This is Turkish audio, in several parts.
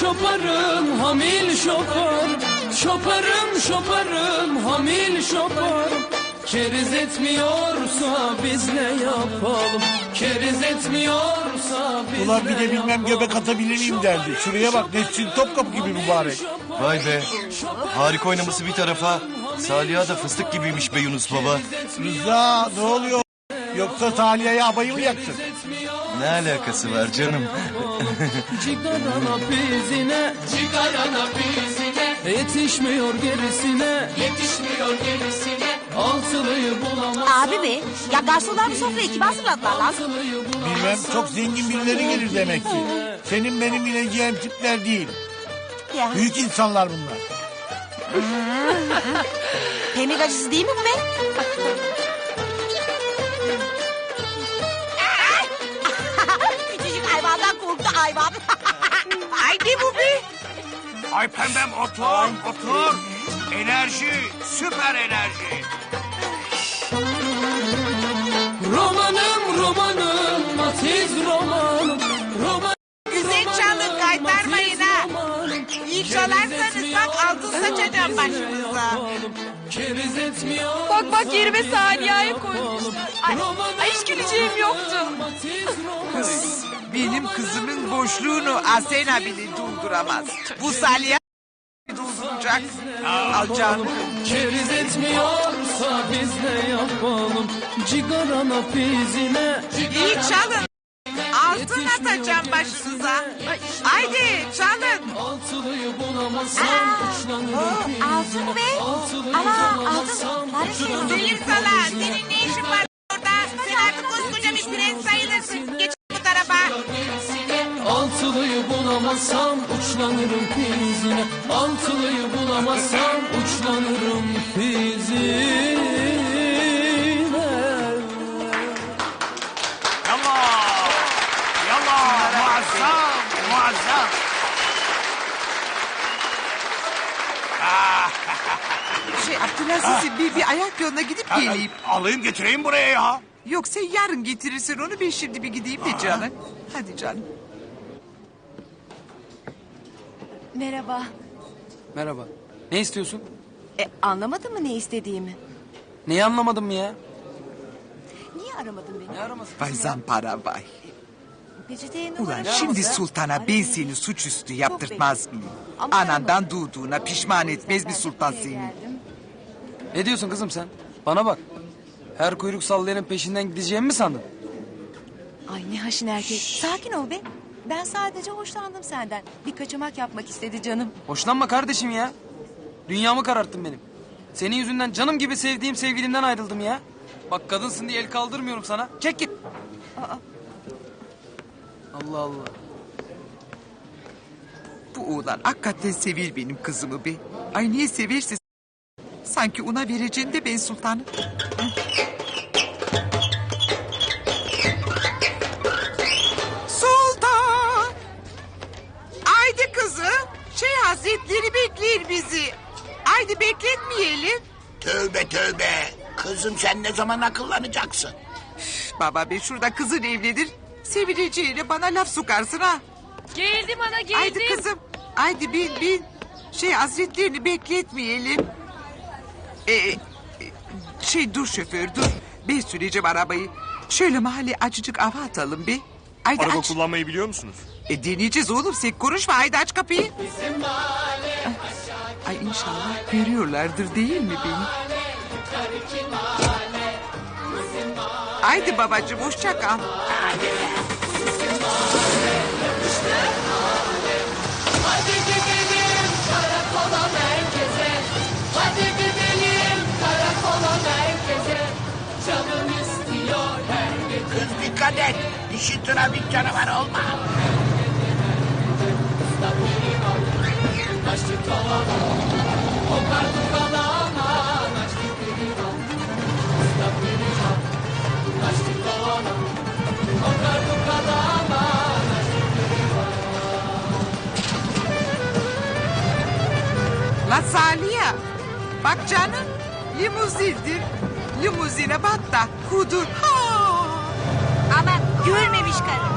şoparım hamil şopar Şoparım şoparım hamil şopar Keriz etmiyorsa biz ne yapalım Keriz etmiyorsa biz Ulan bir de bilmem yapalım? göbek atabilir miyim derdi. Şuraya bak Netçin Topkapı gibi mübarek. Vay be. Harika oynaması bir tarafa. Saliha da fıstık gibiymiş be Yunus baba. Rıza ne oluyor? Yoksa Taliha'ya abayı mı yaktın? Ne alakası var canım? Cigarana bizine Cigarana bizine Yetişmiyor gerisine Yetişmiyor gerisine Altılıyı Abi be ya garsonlar bu sofrayı kime hazırladılar lan? Bilmem çok zengin birileri gelir demek ki. Senin benim ineceğim tipler değil. Ya. Büyük insanlar bunlar. Pemik acısı değil mi bu be? Hayvan. Ay ne bu be? Ay pembem otur, otur. Enerji, süper enerji. Romanım romanım Matiz romanım Roman Güzel çalın kaytarmayın ha. İyi çalarsanız bak altın saçacağım başınıza. Keriz etmiyor Bak bak yerime Saliye'yi koymuşlar. Ay, ay hiç güleceğim yoktu. Kız Benim kızımın boşluğunu Asena bile dolduramaz. Bu Saliye dolduracak. Al canım. Keriz etmiyorsa biz ne yapalım Cigarana fizine İyi çalın. Altın atacağım başınıza. Haydi çalın. Altılıyı bulamazsam uçlanırım Altın be? Ama altın. Karışıyor. Selim sana bulamazsam uçlanırım fizine Altılıyı bulamazsam uçlanırım fizine Yallah, yallah, muazzam, muazzam. Şey Abdülaziz'im bir, bir ayak yoluna gidip geleyim. Alayım getireyim buraya ya. Yoksa yarın getirirsin onu ben şimdi bir gideyim de canım. Hadi canım. Merhaba. Merhaba. Ne istiyorsun? E, anlamadın mı ne istediğimi? Neyi anlamadım mı ya? Niye aramadın beni? Ne araması? Vay zampara vay. Peçeteye Ulan şimdi sultana ben seni suçüstü yaptırtmaz mıyım? Ama Anandan doğduğuna pişman etmez mi sultan seni? Ne diyorsun kızım sen? Bana bak. Her kuyruk sallayanın peşinden gideceğimi mi sandın? Ay ne haşin erkek. Sakin ol be. Ben sadece hoşlandım senden. Bir kaçamak yapmak istedi canım. Hoşlanma kardeşim ya. Dünyamı kararttın benim. Senin yüzünden canım gibi sevdiğim sevgilimden ayrıldım ya. Bak kadınsın diye el kaldırmıyorum sana. Çek git. Allah Allah. Bu oğlan hakikaten sever benim kızımı be. Ay niye severse s- sanki ona vereceğim de ben sultanım. Kızım sen ne zaman akıllanacaksın? Baba be şurada kızın evlidir. Sevileceğine bana laf sokarsın ha. Geldim ana geldim. Haydi kızım. Haydi bin bin. Şey hazretlerini bekletmeyelim. Ee, e, şey dur şoför dur. Ben süreceğim arabayı. Şöyle mahalle acıcık ava atalım bir. Haydi Araba aç. kullanmayı biliyor musunuz? E, deneyeceğiz oğlum sen konuşma haydi aç kapıyı. Ay inşallah görüyorlardır değil mi beni? Haydi babacığım hoşça kal. Hadi gidelim karakola merkeze Hadi gidelim karakola merkeze Canım istiyor her gece Kız dikkat et. Dişi trafik canavarı olma. Saliha. Bak canım limuzindir. Limuzine bat da kudur. Ha. Ama görmemiş karı.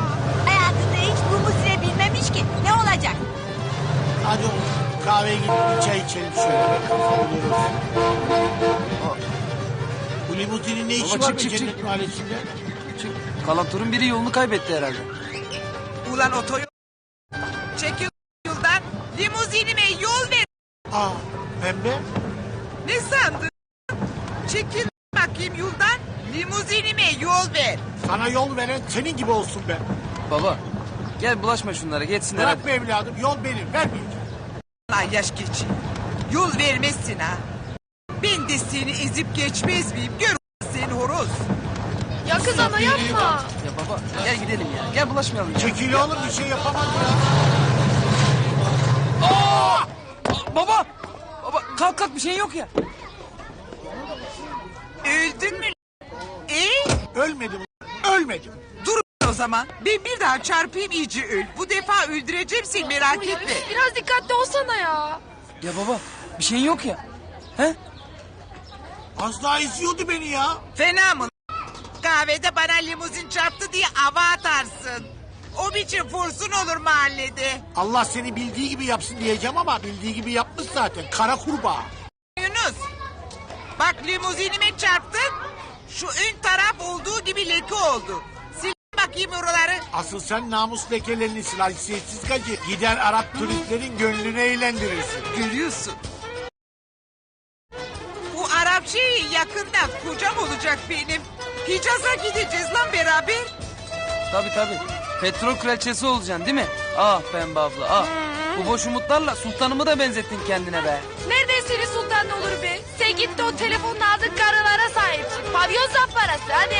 Hayatında hiç bu musire bilmemiş ki. Ne olacak? kahveye gidip bir çay içelim şöyle. Kafa buluyoruz. Bu limuzinin ne işi Baba, var çık, be çık, cennet çık. mahallesinde? Kalan turun biri yolunu kaybetti herhalde. Ulan otoyol. Aa pembe. Ne sandın? Çekil bakayım yoldan. Limuzinime yol ver. Sana yol veren senin gibi olsun be. Baba gel bulaşma şunlara geçsinler hadi. Bırak be evladım yol benim vermeyeceğim. Lan yaş geçi. Yol vermezsin ha. Ben de seni ezip geçmez miyim? Gör sen horoz. Ya kız ana yapma. Ya baba gel gidelim ya. Gel bulaşmayalım ya. Çekil oğlum bir şey yapamaz ya. Baba! Baba kalk kalk bir şeyin yok ya. Öldün mü? Ee? Ölmedim ölmedim. Dur o zaman. Ben bir daha çarpayım iyice öl. Bu defa öldüreceğim seni merak Ya, etme. Biraz dikkatli olsana ya. Ya baba bir şeyin yok ya. He? Az daha eziyordu beni ya. Fena mı? Kahvede bana limuzin çarptı diye ava atarsın. O biçim fursun olur mahallede. Allah seni bildiği gibi yapsın diyeceğim ama bildiği gibi yapmış zaten. Kara kurbağa. Yunus. Bak limuzinime çarptın. Şu ön taraf olduğu gibi leke oldu. Sil bakayım oraları. Asıl sen namus lekelerini sil haysiyetsiz gacı. Gider Arap turistlerin gönlünü eğlendirirsin. Görüyorsun. Bu Arap şeyi yakında kocam olacak benim. Hicaz'a gideceğiz lan beraber. Tabi tabi. Petrol kraliçesi olacaksın değil mi? Ah pembe abla ah. Bu boş umutlarla sultanımı da benzettin kendine be. Nereden senin sultan olur be? Sen git de o telefonla aldığın karılara sahip çık. Pavyon zafarası hadi.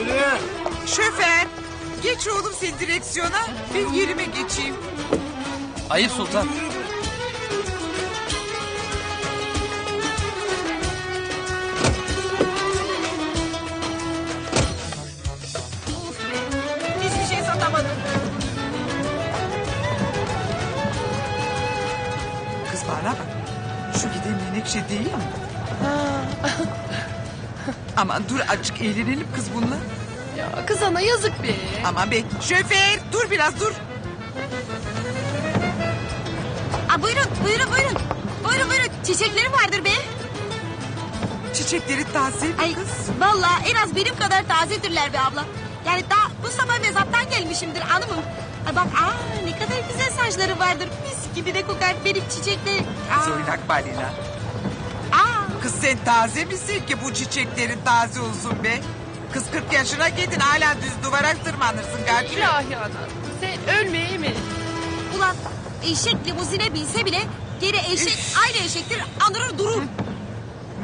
Yürü. Şoför. Geç oğlum sen direksiyona. Ben yerime geçeyim. Ayıp sultan. Menekşe değil mi? Aman dur azıcık eğlenelim kız bununla. Ya kız ana yazık be. Aman be şoför dur biraz dur. Aa, buyurun, buyurun, buyurun. Buyurun, buyurun. Çiçeklerim vardır be. Çiçekleri taze mi Ay, kız? vallahi en az benim kadar tazedirler be abla. Yani daha bu sabah mezattan gelmişimdir hanımım. Ay bak, aa ne kadar güzel saçları vardır. Mis gibi de kokar benim çiçekler. Aa, Zoynak balina. Kız sen taze misin ki bu çiçeklerin taze olsun be? Kız 40 yaşına gidin hala düz duvara tırmanırsın galiba. İlahi ana. Sen ölmeye mi? Ulan eşek limuzine binse bile geri eşek aynı eşektir anırır durur.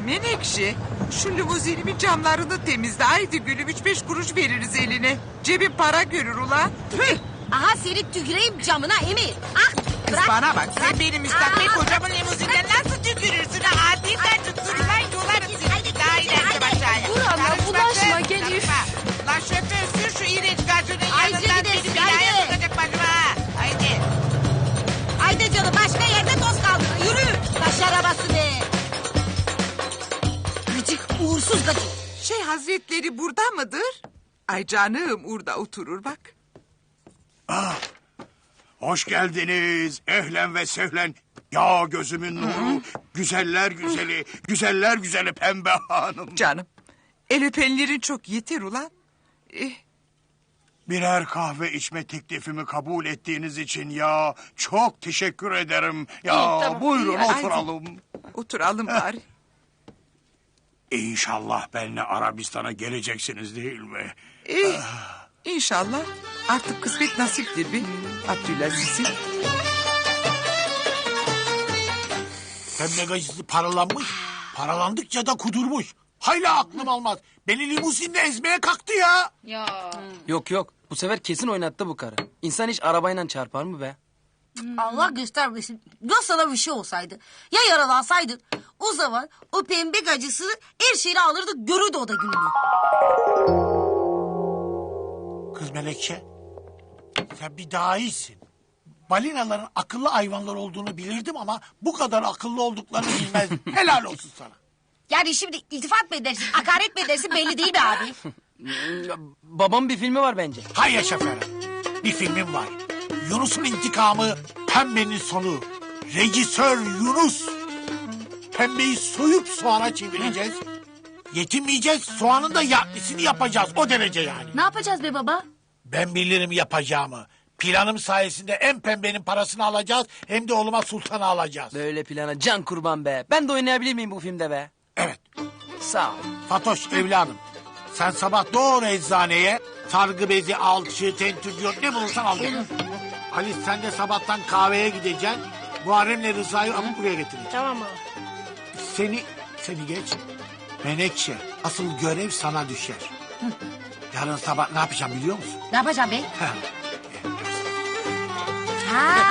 Menekşe şu limuzinimin camlarını temizle. Haydi gülüm üç beş kuruş veririz eline. Cebin para görür ulan. Tüh. Aha seni tüküreyim camına Emi. Ah Kız bırak. bana bak sen benim müstakbel Aa, kocamın limuzinden nasıl tükürürsün? ha? Adi kaçın sürülen yolarım seni. Daha ileride aşağıya. Dur Karışma bulaşma, gel, üf. Lan şoför sür şu iğrenç Haydi yanından gidelim, beni binaya haydi. sokacak başıma. ha. Haydi. Haydi canım başka yerde toz kaldı. Yürü. Taş arabası be. Gıcık uğursuz gıcık. Şey hazretleri burada mıdır? Ay canım orada oturur bak. Hoş geldiniz. Ehlen ve sehlen. Ya gözümün nuru. Güzeller güzeli. Güzeller güzeli pembe hanım. Canım el öpenlerin çok yeter ulan. Eh, Birer kahve içme teklifimi kabul ettiğiniz için ya çok teşekkür ederim. Ya tamam, buyurun iyi, oturalım. oturalım bari. İnşallah benimle Arabistan'a geleceksiniz değil mi? Eh, inşallah artık kısmet nasiptir be. Abdülaziz'in. Pembe gacısı paralanmış. Paralandıkça da kudurmuş. Hayla aklım almaz. Beni limuzinle ezmeye kalktı ya. Yok yok bu sefer kesin oynattı bu karı. İnsan hiç arabayla çarpar mı be? Allah göstermesin. Ya sana bir şey olsaydı. Ya yaralansaydın. O zaman o pembe gacısı her şeyini alırdı görürdü o da gününü. Kız Melekçe. Sen bir daha iyisin. Balinaların akıllı hayvanlar olduğunu bilirdim ama bu kadar akıllı olduklarını bilmezdim. Helal olsun sana. Yani şimdi iltifat mı edersin, hakaret mi edersin belli değil mi abi? Babam bir filmi var bence. Hay yaşa Ferhat. Bir filmim var. Yunus'un intikamı, pembenin sonu. Rejisör Yunus. Pembeyi soyup soğana çevireceğiz. Yetinmeyeceğiz soğanın da yahnisini yapacağız o derece yani. Ne yapacağız be baba? Ben bilirim yapacağımı. Planım sayesinde hem pembenin parasını alacağız hem de oğluma sultanı alacağız. Böyle plana can kurban be. Ben de oynayabilir miyim bu filmde be? Evet. Sağ ol. Fatoş evladım. Sen sabah doğru eczaneye sargı bezi, alçı, tentürdiyot ne bulursan al gel. Ali sen de sabahtan kahveye gideceksin. Muharrem'le Rıza'yı alıp buraya getireceksin. Tamam baba. Seni, seni geç. Menekşe, asıl görev sana düşer. Yarın sabah ne yapacağım biliyor musun? Ne yapacağım be? Heh. Ha.